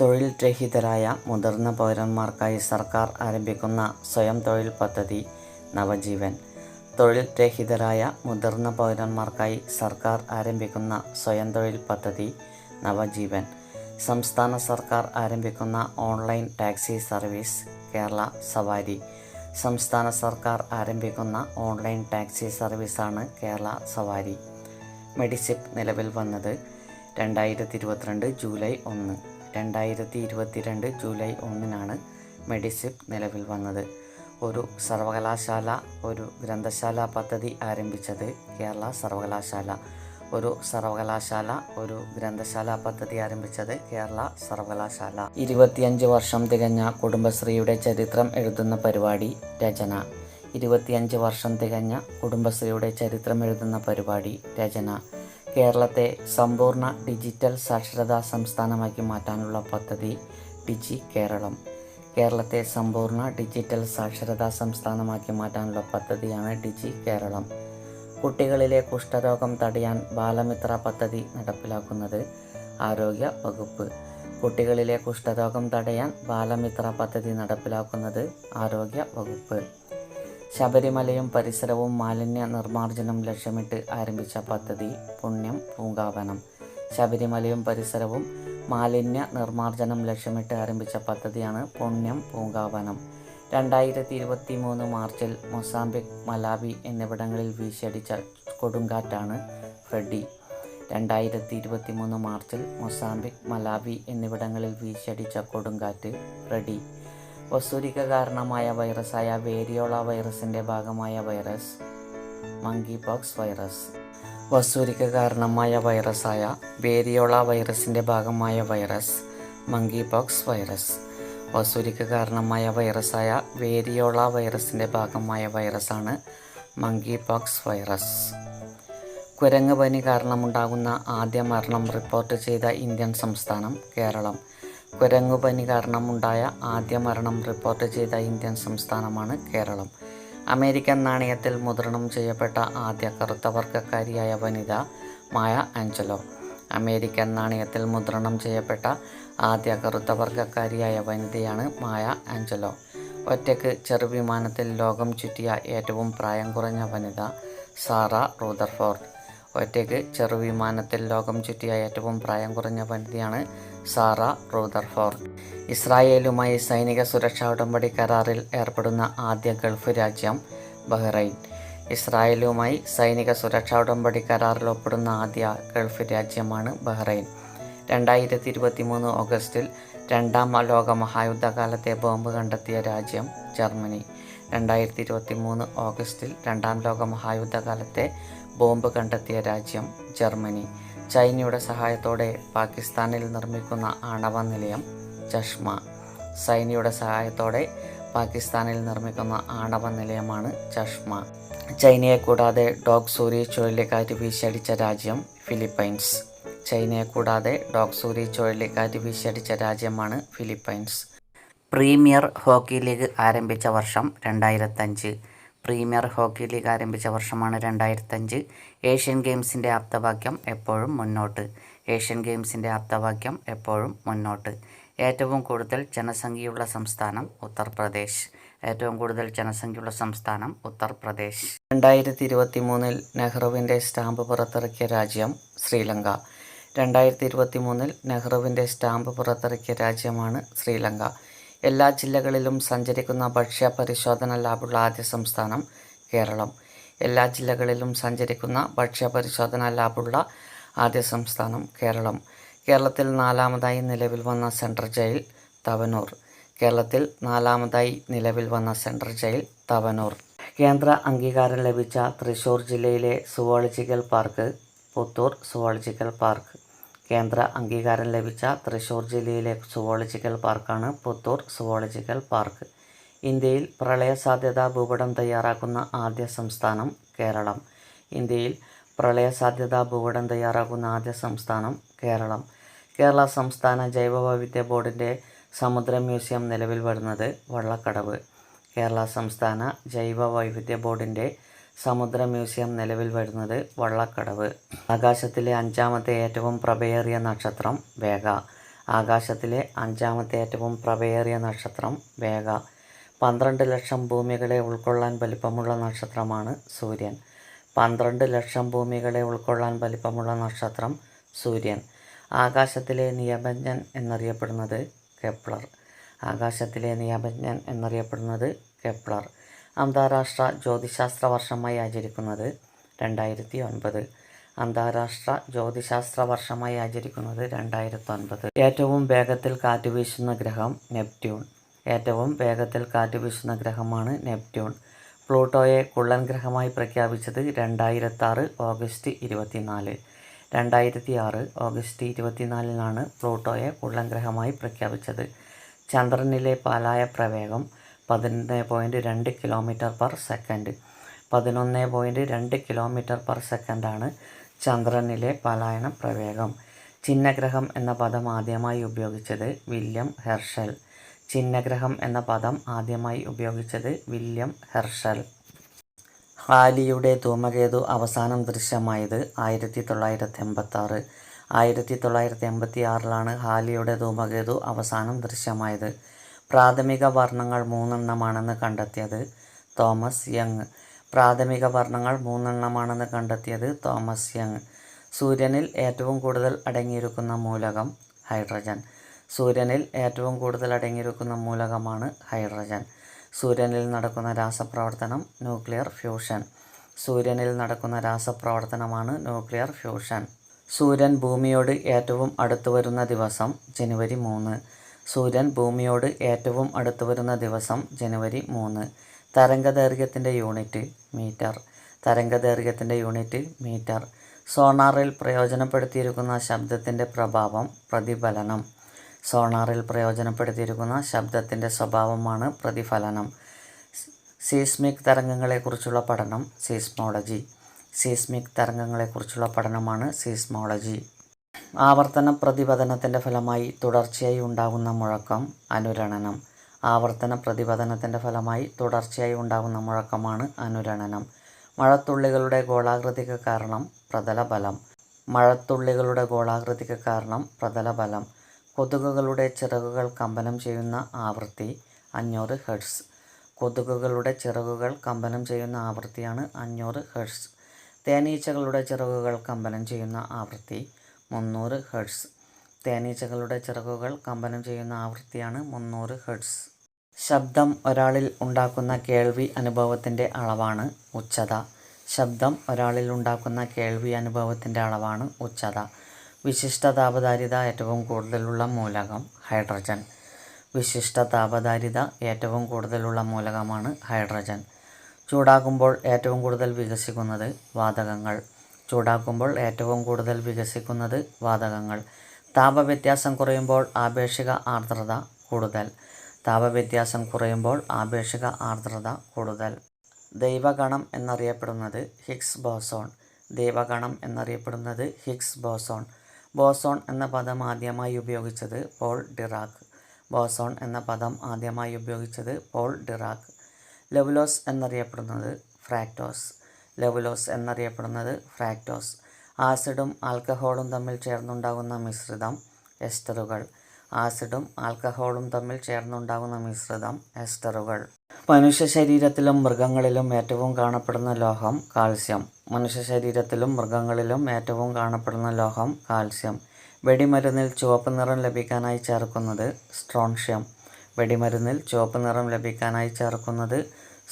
തൊഴിൽ രഹിതരായ മുതിർന്ന പൗരന്മാർക്കായി സർക്കാർ ആരംഭിക്കുന്ന സ്വയം തൊഴിൽ പദ്ധതി നവജീവൻ. തൊഴിൽ രഹിതരായ മുതിർന്ന പൗരന്മാർക്കായി സർക്കാർ ആരംഭിക്കുന്ന സ്വയം തൊഴിൽ പദ്ധതി നവജീവൻ. സംസ്ഥാന സർക്കാർ ആരംഭിക്കുന്ന ഓൺലൈൻ ടാക്സി സർവീസ് കേരള സവാരി. സംസ്ഥാന സർക്കാർ ആരംഭിക്കുന്ന ഓൺലൈൻ ടാക്സി സർവീസാണ് കേരള സവാരി. മെഡിസിപ്പ് നിലവിൽ വന്നത് രണ്ടായിരത്തി ഇരുപത്തിരണ്ട് ജൂലൈ ഒന്ന്. രണ്ടായിരത്തി ഇരുപത്തിരണ്ട് ജൂലൈ ഒന്നിനാണ് മെഡിസിപ്പ് നിലവിൽ വന്നത്. ഒരു സർവകലാശാല ഒരു ഗ്രന്ഥശാല പദ്ധതി ആരംഭിച്ചത് കേരള സർവകലാശാല. ഒരു സർവകലാശാല ഒരു ഗ്രന്ഥശാല പദ്ധതി ആരംഭിച്ചത് കേരള സർവകലാശാല. ഇരുപത്തിയഞ്ച് വർഷം തികഞ്ഞ കുടുംബശ്രീയുടെ ചരിത്രം എഴുതുന്ന പരിപാടി രചന. ഇരുപത്തിയഞ്ച് വർഷം തികഞ്ഞ കുടുംബശ്രീയുടെ ചരിത്രം എഴുതുന്ന പരിപാടി രചന. കേരളത്തെ സമ്പൂർണ ഡിജിറ്റൽ സാക്ഷരതാ സംസ്ഥാനമാക്കി മാറ്റാനുള്ള പദ്ധതി ഡിജി കേരളം. കേരളത്തെ സമ്പൂർണ ഡിജിറ്റൽ സാക്ഷരതാ സംസ്ഥാനമാക്കി മാറ്റാനുള്ള പദ്ധതിയാണ് ഡിജി കേരളം. കുട്ടികളിലെ കുഷ്ഠരോഗം തടയാൻ ബാലമിത്ര പദ്ധതി നടപ്പിലാക്കുന്നത് ആരോഗ്യ വകുപ്പ്. കുട്ടികളിലെ കുഷ്ഠരോഗം തടയാൻ ബാലമിത്ര പദ്ധതി നടപ്പിലാക്കുന്നത് ആരോഗ്യ വകുപ്പ്. ശബരിമലയും പരിസരവും മാലിന്യ നിർമ്മാർജനം ലക്ഷ്യമിട്ട് ആരംഭിച്ച പദ്ധതി പുണ്യം പൂങ്കാവനം. ശബരിമലയും പരിസരവും മാലിന്യ നിർമ്മാർജനം ലക്ഷ്യമിട്ട് ആരംഭിച്ച പദ്ധതിയാണ് പുണ്യം പൂങ്കാവനം. രണ്ടായിരത്തി ഇരുപത്തി മൂന്ന് മാർച്ചിൽ മൊസാംബിക് മലാവി എന്നിവിടങ്ങളിൽ വീശിയടിച്ച കൊടുങ്കാറ്റാണ് ഫ്രെഡി രണ്ടായിരത്തി ഇരുപത്തി മൂന്ന് മാർച്ചിൽ മൊസാംബിക് മലാവി എന്നിവിടങ്ങളിൽ വീശിയടിച്ച കൊടുങ്കാറ്റ് ഫ്രെഡി വസൂരിക കാരണമായ വൈറസായ വേരിയോള വൈറസിന്റെ ഭാഗമായ വൈറസ് മങ്കി പോക്സ് വൈറസ്. വസൂരിക കാരണമായ വൈറസായ വേരിയോള വൈറസിന്റെ ഭാഗമായ വൈറസ് മങ്കി പോക്സ് വൈറസ്. വസൂരിക കാരണമായ വൈറസായ വേരിയോള വൈറസിന്റെ ഭാഗമായ വൈറസാണ് മങ്കി പോക്സ് വൈറസ്. കുരങ്ങ് പനി കാരണമുണ്ടാകുന്ന ആദ്യ മരണം റിപ്പോർട്ട് ചെയ്ത ഇന്ത്യൻ സംസ്ഥാനം കേരളം. കുരങ്ങുപനി കാരണമുണ്ടായ ആദ്യ മരണം റിപ്പോർട്ട് ചെയ്ത ഇന്ത്യൻ സംസ്ഥാനമാണ് കേരളം. അമേരിക്കൻ നാണയത്തിൽ മുദ്രണം ചെയ്യപ്പെട്ട ആദ്യ കറുത്ത വർഗക്കാരിയായ വനിത മായ ആഞ്ചലോ. അമേരിക്കൻ നാണയത്തിൽ മുദ്രണം ചെയ്യപ്പെട്ട ആദ്യ കറുത്ത വർഗക്കാരിയായ വനിതയാണ് മായ ആഞ്ചലോ. ഒറ്റയ്ക്ക് ചെറുവിമാനത്തിൽ ലോകം ചുറ്റിയ ഏറ്റവും പ്രായം കുറഞ്ഞ വനിത സാറ റൂദർഫോർഡ്. ഒറ്റയ്ക്ക് ചെറുവിമാനത്തിൽ ലോകം ചുറ്റിയ ഏറ്റവും പ്രായം കുറഞ്ഞ വനിതയാണ് സാറ റൂദർഫോർഡ് ഇസ്രായേലുമായി സൈനിക സുരക്ഷാ ഉടമ്പടി കരാറിൽ ഏർപ്പെടുന്ന ആദ്യ ഗൾഫ് രാജ്യം ബഹ്റൈൻ. ഇസ്രായേലുമായി സൈനിക സുരക്ഷാ ഉടമ്പടി കരാറിൽ ഒപ്പിടുന്ന ആദ്യ ഗൾഫ് രാജ്യമാണ് ബഹ്റൈൻ. രണ്ടായിരത്തി ഇരുപത്തി മൂന്ന് ഓഗസ്റ്റിൽ രണ്ടാം ലോക മഹായുദ്ധകാലത്തെ ബോംബ് കണ്ടെത്തിയ രാജ്യം ജർമ്മനി. രണ്ടായിരത്തി ഇരുപത്തി മൂന്ന് ഓഗസ്റ്റിൽ രണ്ടാം ലോക മഹായുദ്ധകാലത്തെ ബോംബ് കണ്ടെത്തിയ രാജ്യം ജർമ്മനി. ചൈനയുടെ സഹായത്തോടെ പാകിസ്ഥാനിൽ നിർമ്മിക്കുന്ന ആണവ നിലയം ചഷ്മ. സൈനയുടെ സഹായത്തോടെ പാകിസ്ഥാനിൽ നിർമ്മിക്കുന്ന ആണവ നിലയമാണ് ചഷ്മ. ചൈനയെ കൂടാതെ ഡോഗ് സൂരി ചുഴലിക്കാറ്റ് വീശിയടിച്ച രാജ്യം ഫിലിപ്പൈൻസ്. ചൈനയെ കൂടാതെ ഡോഗ് സൂരി ചുഴലിക്കാറ്റ് വീശിയടിച്ച രാജ്യമാണ് ഫിലിപ്പൈൻസ്. പ്രീമിയർ ഹോക്കി ലീഗ് ആരംഭിച്ച വർഷം രണ്ടായിരത്തഞ്ച്. പ്രീമിയർ ഹോക്കി ലീഗ് ആരംഭിച്ച വർഷമാണ് രണ്ടായിരത്തഞ്ച്. ഏഷ്യൻ ഗെയിംസിന്റെ ആപ്തവാക്യം എപ്പോഴും മുന്നോട്ട്. ഏഷ്യൻ ഗെയിംസിന്റെ ആപ്തവാക്യം എപ്പോഴും മുന്നോട്ട്. ഏറ്റവും കൂടുതൽ ജനസംഖ്യയുള്ള സംസ്ഥാനം ഉത്തർപ്രദേശ്. ഏറ്റവും കൂടുതൽ ജനസംഖ്യയുള്ള സംസ്ഥാനം ഉത്തർപ്രദേശ്. രണ്ടായിരത്തി ഇരുപത്തി മൂന്നിൽ നെഹ്റുവിന്റെ സ്റ്റാമ്പ് പുറത്തിറക്കിയ രാജ്യം ശ്രീലങ്ക. രണ്ടായിരത്തി ഇരുപത്തി മൂന്നിൽ നെഹ്റുവിന്റെ സ്റ്റാമ്പ് പുറത്തിറക്കിയ രാജ്യമാണ് ശ്രീലങ്ക. എല്ലാ ജില്ലകളിലും സഞ്ചരിക്കുന്ന ഭക്ഷ്യ പരിശോധന ലാബുള്ള ആദ്യ സംസ്ഥാനം കേരളം. എല്ലാ ജില്ലകളിലും സഞ്ചരിക്കുന്ന ഭക്ഷ്യ പരിശോധന ലാബുള്ള ആദ്യ സംസ്ഥാനം കേരളം. കേരളത്തിൽ നാലാമതായി നിലവിൽ വന്ന സെൻട്രൽ ജയിൽ തവനൂർ. കേരളത്തിൽ നാലാമതായി നിലവിൽ വന്ന സെൻട്രൽ ജയിൽ തവനൂർ. കേന്ദ്ര അംഗീകാരം ലഭിച്ച തൃശൂർ ജില്ലയിലെ zoological park Puthur zoological park. കേന്ദ്ര അംഗീകാരം ലഭിച്ച തൃശ്ശൂർ ജില്ലയിലെ സുവോളജിക്കൽ പാർക്കാണ് പുത്തൂർ സുവോളജിക്കൽ പാർക്ക്. ഇന്ത്യയിൽ പ്രളയ സാധ്യതാ ഭൂപടം തയ്യാറാക്കുന്ന ആദ്യ സംസ്ഥാനം കേരളം. ഇന്ത്യയിൽ പ്രളയ സാധ്യതാ ഭൂപടം തയ്യാറാക്കുന്ന ആദ്യ സംസ്ഥാനം കേരളം. കേരള സംസ്ഥാന ജൈവവൈവിധ്യ ബോർഡിന്റെ സമുദ്ര മ്യൂസിയം നിലവിൽ വരുന്നത് വള്ളക്കടവ്. കേരള സംസ്ഥാന ജൈവവൈവിധ്യ ബോർഡിന്റെ സമുദ്ര മ്യൂസിയം നിലവിൽ വരുന്നത് വള്ളക്കടവ്. ആകാശത്തിലെ അഞ്ചാമത്തെ ഏറ്റവും പ്രഭയേറിയ നക്ഷത്രം വേഗ ആകാശത്തിലെ അഞ്ചാമത്തെ ഏറ്റവും പ്രഭയേറിയ നക്ഷത്രം വേഗ പന്ത്രണ്ട് ലക്ഷം ഭൂമികളെ ഉൾക്കൊള്ളാൻ വലിപ്പമുള്ള നക്ഷത്രമാണ് സൂര്യൻ. പന്ത്രണ്ട് ലക്ഷം ഭൂമികളെ ഉൾക്കൊള്ളാൻ വലിപ്പമുള്ള നക്ഷത്രം സൂര്യൻ. ആകാശത്തിലെ നിയമജ്ഞൻ എന്നറിയപ്പെടുന്നത് കെപ്ലർ. ആകാശത്തിലെ നിയമജ്ഞൻ എന്നറിയപ്പെടുന്നത് കെപ്ലർ. അന്താരാഷ്ട്ര ജ്യോതിശാസ്ത്ര വർഷമായി ആചരിക്കുന്നത് രണ്ടായിരത്തി ഒൻപത് അന്താരാഷ്ട്ര ജ്യോതിശാസ്ത്ര വർഷമായി ആചരിക്കുന്നത് രണ്ടായിരത്തി ഒൻപത് ഏറ്റവും വേഗത്തിൽ കാറ്റ് വീശുന്ന ഗ്രഹം നെപ്റ്റ്യൂൺ. ഏറ്റവും വേഗത്തിൽ കാറ്റ് വീശുന്ന ഗ്രഹമാണ് നെപ്റ്റ്യൂൺ. പ്ലൂട്ടോയെ കുള്ളൻ ഗ്രഹമായി പ്രഖ്യാപിച്ചത് രണ്ടായിരത്തി ആറ് ഓഗസ്റ്റ് ഇരുപത്തിനാല്. രണ്ടായിരത്തി ആറ് ഓഗസ്റ്റ് ഇരുപത്തിനാലിനാണ് പ്ലൂട്ടോയെ കുള്ളൻ ഗ്രഹമായി പ്രഖ്യാപിച്ചത്. ചന്ദ്രനിലെ പാലായ പ്രവേഗം പതിനൊന്ന് പോയിന്റ് രണ്ട് കിലോമീറ്റർ പെർ സെക്കൻഡ്. പതിനൊന്ന് പോയിന്റ് രണ്ട് കിലോമീറ്റർ പെർ സെക്കൻഡാണ് ചന്ദ്രനിലെ പലായന പ്രവേഗം. ചിഹ്നഗ്രഹം എന്ന പദം ആദ്യമായി ഉപയോഗിച്ചത് വില്യം ഹെർഷൽ. ചിഹ്നഗ്രഹം എന്ന പദം ആദ്യമായി ഉപയോഗിച്ചത് വില്യം ഹെർഷൽ. ഹാലിയുടെ ധൂമകേതു അവസാനം ദൃശ്യമായത് ആയിരത്തി തൊള്ളായിരത്തി എൺപത്തി ആറ് ആയിരത്തി തൊള്ളായിരത്തി എൺപത്തി ആറിലാണ് ഹാലിയുടെ ധൂമകേതു അവസാനം ദൃശ്യമായത്. പ്രാഥമിക വർണങ്ങൾ മൂന്നെണ്ണമാണെന്ന് കണ്ടെത്തിയത് തോമസ് യങ്. പ്രാഥമിക വർണങ്ങൾ മൂന്നെണ്ണമാണെന്ന് കണ്ടെത്തിയത് തോമസ് യങ്. സൂര്യനിൽ ഏറ്റവും കൂടുതൽ അടങ്ങിയിരിക്കുന്ന മൂലകം ഹൈഡ്രജൻ. സൂര്യനിൽ ഏറ്റവും കൂടുതൽ അടങ്ങിയിരിക്കുന്ന മൂലകമാണ് ഹൈഡ്രജൻ. സൂര്യനിൽ നടക്കുന്ന രാസപ്രവർത്തനം ന്യൂക്ലിയർ ഫ്യൂഷൻ. സൂര്യനിൽ നടക്കുന്ന രാസപ്രവർത്തനമാണ് ന്യൂക്ലിയർ ഫ്യൂഷൻ. സൂര്യൻ ഭൂമിയോട് ഏറ്റവും അടുത്തു വരുന്ന ദിവസം ജനുവരി മൂന്ന്. സൂര്യൻ ഭൂമിയോട് ഏറ്റവും അടുത്തു വരുന്ന ദിവസം ജനുവരി മൂന്ന്. തരംഗദൈർഘ്യത്തിന്റെ യൂണിറ്റ് മീറ്റർ. തരംഗദൈർഘ്യത്തിന്റെ യൂണിറ്റ് മീറ്റർ. സോണാറിൽ പ്രയോജനപ്പെടുത്തിയിരിക്കുന്ന ശബ്ദത്തിന്റെ പ്രഭാവം പ്രതിഫലനം. സോണാറിൽ പ്രയോജനപ്പെടുത്തിയിരിക്കുന്ന ശബ്ദത്തിന്റെ സ്വഭാവമാണ് പ്രതിഫലനം. സീസ്മിക് തരംഗങ്ങളെക്കുറിച്ചുള്ള പഠനം സീസ്മോളജി. സീസ്മിക് തരംഗങ്ങളെക്കുറിച്ചുള്ള പഠനമാണ് സീസ്മോളജി. ആവർത്തന പ്രതിപതനത്തിന്റെ ഫലമായി തുടർച്ചയായി ഉണ്ടാകുന്ന മുഴക്കം അനുരണനം. ആവർത്തന പ്രതിപതനത്തിന്റെ ഫലമായി തുടർച്ചയായി ഉണ്ടാകുന്ന മുഴക്കമാണ് അനുരണനം. മഴത്തുള്ളികളുടെ ഗോളാകൃതിക്ക് കാരണം പ്രതലബലം. മഴത്തുള്ളികളുടെ ഗോളാകൃതിക്ക് കാരണം പ്രതലബലം. കൊതുകുകളുടെ ചിറകുകൾ കമ്പനം ചെയ്യുന്ന ആവൃത്തി അഞ്ഞൂറ് ഹെർട്സ്. കൊതുകുകളുടെ ചിറകുകൾ കമ്പനം ചെയ്യുന്ന ആവൃത്തിയാണ് അഞ്ഞൂറ് ഹെർട്സ്. തേനീച്ചകളുടെ ചിറകുകൾ കമ്പനം ചെയ്യുന്ന ആവൃത്തി മുന്നൂറ് ഹെർട്സ്. തേനീച്ചകളുടെ ചിറകുകൾ കമ്പനം ചെയ്യുന്ന ആവൃത്തിയാണ് മുന്നൂറ് ഹെർട്സ്. ശബ്ദം ഒരാളിൽ ഉണ്ടാക്കുന്ന കേൾവി അനുഭവത്തിന്റെ അളവാണ് ഉച്ചത. ശബ്ദം ഒരാളിൽ ഉണ്ടാക്കുന്ന കേൾവി അനുഭവത്തിന്റെ അളവാണ് ഉച്ചത. വിശിഷ്ട താപധാരിത ഏറ്റവും കൂടുതലുള്ള മൂലകം ഹൈഡ്രജൻ. വിശിഷ്ട താപധാരിത ഏറ്റവും കൂടുതലുള്ള മൂലകമാണ് ഹൈഡ്രജൻ. ചൂടാകുമ്പോൾ ഏറ്റവും കൂടുതൽ വികസിക്കുന്നത് വാതകങ്ങൾ. ചൂടാക്കുമ്പോൾ ഏറ്റവും കൂടുതൽ വികസിക്കുന്നത് വാതകങ്ങൾ. താപവ്യത്യാസം കുറയുമ്പോൾ ആപേക്ഷിക ആർദ്രത കൂടുതൽ. താപവ്യത്യാസം കുറയുമ്പോൾ ആപേക്ഷിക ആർദ്രത കൂടുതൽ. ദൈവഗണം എന്നറിയപ്പെടുന്നത് ഹിക്സ് ബോസോൺ. ദൈവഗണം എന്നറിയപ്പെടുന്നത് ഹിക്സ് ബോസോൺ. ബോസോൺ എന്ന പദം ആദ്യമായി ഉപയോഗിച്ചത് പോൾ ഡിറാക്ക്. ബോസോൺ എന്ന പദം ആദ്യമായി ഉപയോഗിച്ചത് പോൾ ഡിറാക്ക്. ലെവലോസ് എന്നറിയപ്പെടുന്നത് ഫ്രാക്ടോസ്. ലെവലോസ് എന്നറിയപ്പെടുന്നത് ഫ്രാക്ടോസ്. ആസിഡും ആൽക്കഹോളും തമ്മിൽ ചേർന്നുണ്ടാകുന്ന മിശ്രിതം എസ്റ്ററുകൾ. ആസിഡും ആൽക്കഹോളും തമ്മിൽ ചേർന്നുണ്ടാകുന്ന മിശ്രിതം എസ്റ്ററുകൾ. മനുഷ്യ ശരീരത്തിലും മൃഗങ്ങളിലും ഏറ്റവും കാണപ്പെടുന്ന ലോഹം കാൽസ്യം. മനുഷ്യ ശരീരത്തിലും മൃഗങ്ങളിലും ഏറ്റവും കാണപ്പെടുന്ന ലോഹം കാൽസ്യം. വെടിമരുന്നിൽ ചുവപ്പ് നിറം ലഭിക്കാനായി ചേർക്കുന്നത് സ്ട്രോൺഷ്യം. വെടിമരുന്നിൽ ചുവപ്പ് നിറം ലഭിക്കാനായി ചേർക്കുന്നത്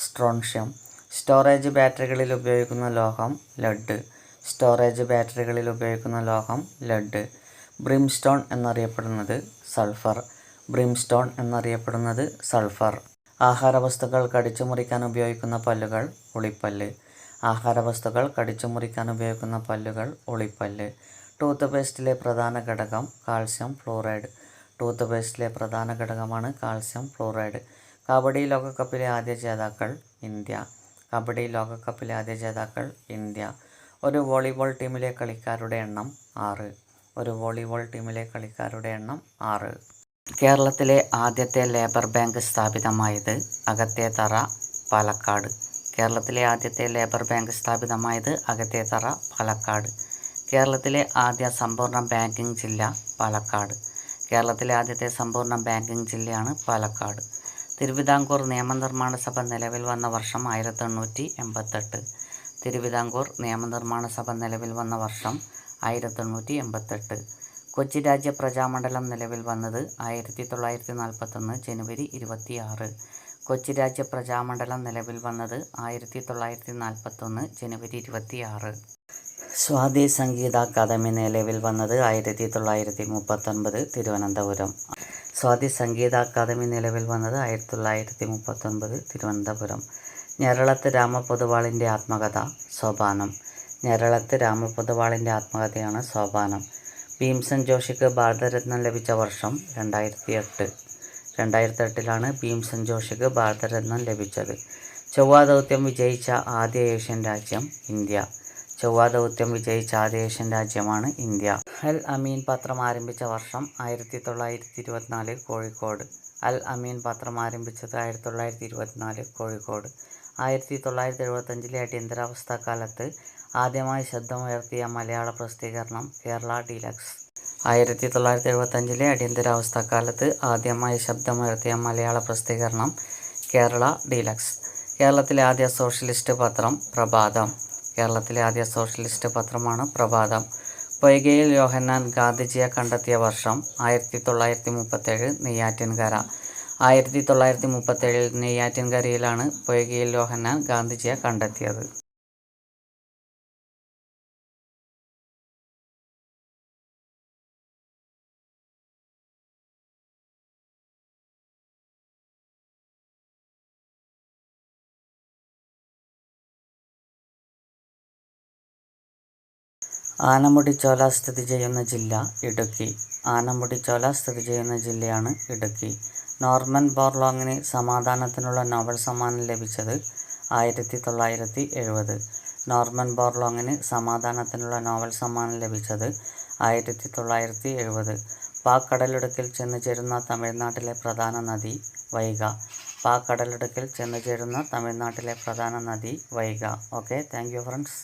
സ്ട്രോൺഷ്യം. സ്റ്റോറേജ് ബാറ്ററികളിൽ ഉപയോഗിക്കുന്ന ലോഹം ലഡ് സ്റ്റോറേജ് ബാറ്ററികളിൽ ഉപയോഗിക്കുന്ന ലോഹം ലഡ് ബ്രിംസ്റ്റോൺ എന്നറിയപ്പെടുന്നത് സൾഫർ ബ്രിംസ്റ്റോൺ എന്നറിയപ്പെടുന്നത് സൾഫർ ആഹാര വസ്തുക്കൾ കടിച്ചു മുറിക്കാൻ ഉപയോഗിക്കുന്ന പല്ലുകൾ ഉളിപ്പല്ല്. ആഹാരവസ്തുക്കൾ കടിച്ചു മുറിക്കാൻ ഉപയോഗിക്കുന്ന പല്ലുകൾ ഉളിപ്പല്ല്. ടൂത്ത് പേസ്റ്റിലെ പ്രധാന ഘടകം കാൽസ്യം ഫ്ലൂറൈഡ് ടൂത്ത് പേസ്റ്റിലെ പ്രധാന ഘടകമാണ് കാൽസ്യം ഫ്ലൂറൈഡ് കബഡി ലോകകപ്പിലെ ആദ്യ ജേതാക്കൾ ഇന്ത്യ. കബഡി ലോകകപ്പിലെ ആദ്യ ജേതാക്കൾ ഇന്ത്യ. ഒരു വോളിബോൾ ടീമിലെ കളിക്കാരുടെ എണ്ണം ആറ്. ഒരു വോളിബോൾ ടീമിലെ കളിക്കാരുടെ എണ്ണം ആറ്. കേരളത്തിലെ ആദ്യത്തെ ലേബർ ബാങ്ക് സ്ഥാപിതമായത് അകത്തേത്തറ പാലക്കാട്. കേരളത്തിലെ ആദ്യത്തെ ലേബർ ബാങ്ക് സ്ഥാപിതമായത് അകത്തേത്തറ പാലക്കാട്. കേരളത്തിലെ ആദ്യ സമ്പൂർണ ബാങ്കിംഗ് ജില്ല പാലക്കാട്. കേരളത്തിലെ ആദ്യത്തെ സമ്പൂർണ ബാങ്കിംഗ് ജില്ലയാണ് പാലക്കാട്. തിരുവിതാംകൂർ നിയമനിർമ്മാണ സഭ നിലവിൽ വന്ന വർഷം ആയിരത്തി എണ്ണൂറ്റി എൺപത്തെട്ട് തിരുവിതാംകൂർ നിയമനിർമ്മാണ സഭ നിലവിൽ വന്ന വർഷം ആയിരത്തി എണ്ണൂറ്റി എൺപത്തെട്ട് കൊച്ചി രാജ്യ പ്രജാമണ്ഡലം നിലവിൽ വന്നത് ആയിരത്തി തൊള്ളായിരത്തി നാൽപ്പത്തൊന്ന് ജനുവരി ഇരുപത്തി ആറ് കൊച്ചി രാജ്യ പ്രജാമണ്ഡലം നിലവിൽ വന്നത് ആയിരത്തി തൊള്ളായിരത്തി നാൽപ്പത്തൊന്ന് ജനുവരി ഇരുപത്തി ആറ് സ്വാതി സംഗീത അക്കാദമി നിലവിൽ വന്നത് ആയിരത്തി തൊള്ളായിരത്തി മുപ്പത്തൊൻപത് തിരുവനന്തപുരം. സ്വാതി സംഗീത അക്കാദമി നിലവിൽ വന്നത് ആയിരത്തി തൊള്ളായിരത്തി മുപ്പത്തൊൻപത് തിരുവനന്തപുരം. ഞരളത്ത് രാമപൊതുവാളിന്റെ ആത്മകഥ സോപാനം. ഞരളത്ത് രാമപൊതുവാളിന്റെ ആത്മകഥയാണ് സോപാനം. ഭീംസൻ ജോഷിക്ക് ഭാരതരത്നം ലഭിച്ച വർഷം രണ്ടായിരത്തി എട്ട് രണ്ടായിരത്തി എട്ടിലാണ് ഭീംസൻ ജോഷിക്ക് ഭാരതരത്നം ലഭിച്ചത്. ചൊവ്വാ ദൗത്യം വിജയിച്ച ആദ്യ ഏഷ്യൻ രാജ്യം ഇന്ത്യ. ചൊവ്വാ ദൗത്യം വിജയിച്ച ആദ്യ ഏഷ്യൻ രാജ്യമാണ് ഇന്ത്യ. അൽ അമീൻ പത്രം ആരംഭിച്ച വർഷം ആയിരത്തി തൊള്ളായിരത്തി ഇരുപത്തിനാല് കോഴിക്കോട്. അൽ അമീൻ പത്രം ആരംഭിച്ചത് ആയിരത്തി തൊള്ളായിരത്തി ഇരുപത്തിനാല് കോഴിക്കോട്. ആയിരത്തി തൊള്ളായിരത്തി എഴുപത്തഞ്ചിലെ അടിയന്തരാവസ്ഥ കാലത്ത് ആദ്യമായി ശബ്ദമുയർത്തിയ മലയാള പ്രസിദ്ധീകരണം കേരള ഡീലക്സ്. ആയിരത്തി തൊള്ളായിരത്തി എഴുപത്തഞ്ചിലെ അടിയന്തരാവസ്ഥ കാലത്ത് ആദ്യമായി ശബ്ദമുയർത്തിയ മലയാള പ്രസിദ്ധീകരണം കേരള ഡീലക്സ്. കേരളത്തിലെ ആദ്യ സോഷ്യലിസ്റ്റ് പത്രം പ്രഭാതം. കേരളത്തിലെ ആദ്യ സോഷ്യലിസ്റ്റ് പത്രമാണ് പ്രഭാതം. പൊയ്കയിൽ യോഹന്നാൻ ഗാന്ധിജിയെ കണ്ടെത്തിയ വർഷം ആയിരത്തി തൊള്ളായിരത്തി മുപ്പത്തേഴ് നെയ്യാറ്റിൻകര. ആയിരത്തി തൊള്ളായിരത്തി മുപ്പത്തേഴിൽ നെയ്യാറ്റിൻകരയിലാണ് പൊയ്കയിൽ യോഹന്നാൻ ഗാന്ധിജിയെ കണ്ടെത്തിയത്. ആനമുടിച്ചോല സ്ഥിതി ചെയ്യുന്ന ജില്ല ഇടുക്കി. ആനമുടിച്ചോല സ്ഥിതി ചെയ്യുന്ന ജില്ലയാണ് ഇടുക്കി. നോർമൻ ബോർലോങ്ങിന് സമാധാനത്തിനുള്ള നോബൽ സമ്മാനം ലഭിച്ചത് ആയിരത്തി തൊള്ളായിരത്തി എഴുപത് നോർമൻ ബോർലോങ്ങിന് സമാധാനത്തിനുള്ള നോവൽ സമ്മാനം ലഭിച്ചത് ആയിരത്തി തൊള്ളായിരത്തി എഴുപത് പാക് കടലിടുക്കിൽ ചെന്ന് ചേരുന്ന തമിഴ്നാട്ടിലെ പ്രധാന നദി വൈഗ. പാക് കടലിടുക്കിൽ ചെന്ന് ചേരുന്ന തമിഴ്നാട്ടിലെ പ്രധാന നദി Vaigai. Okay thank you friends.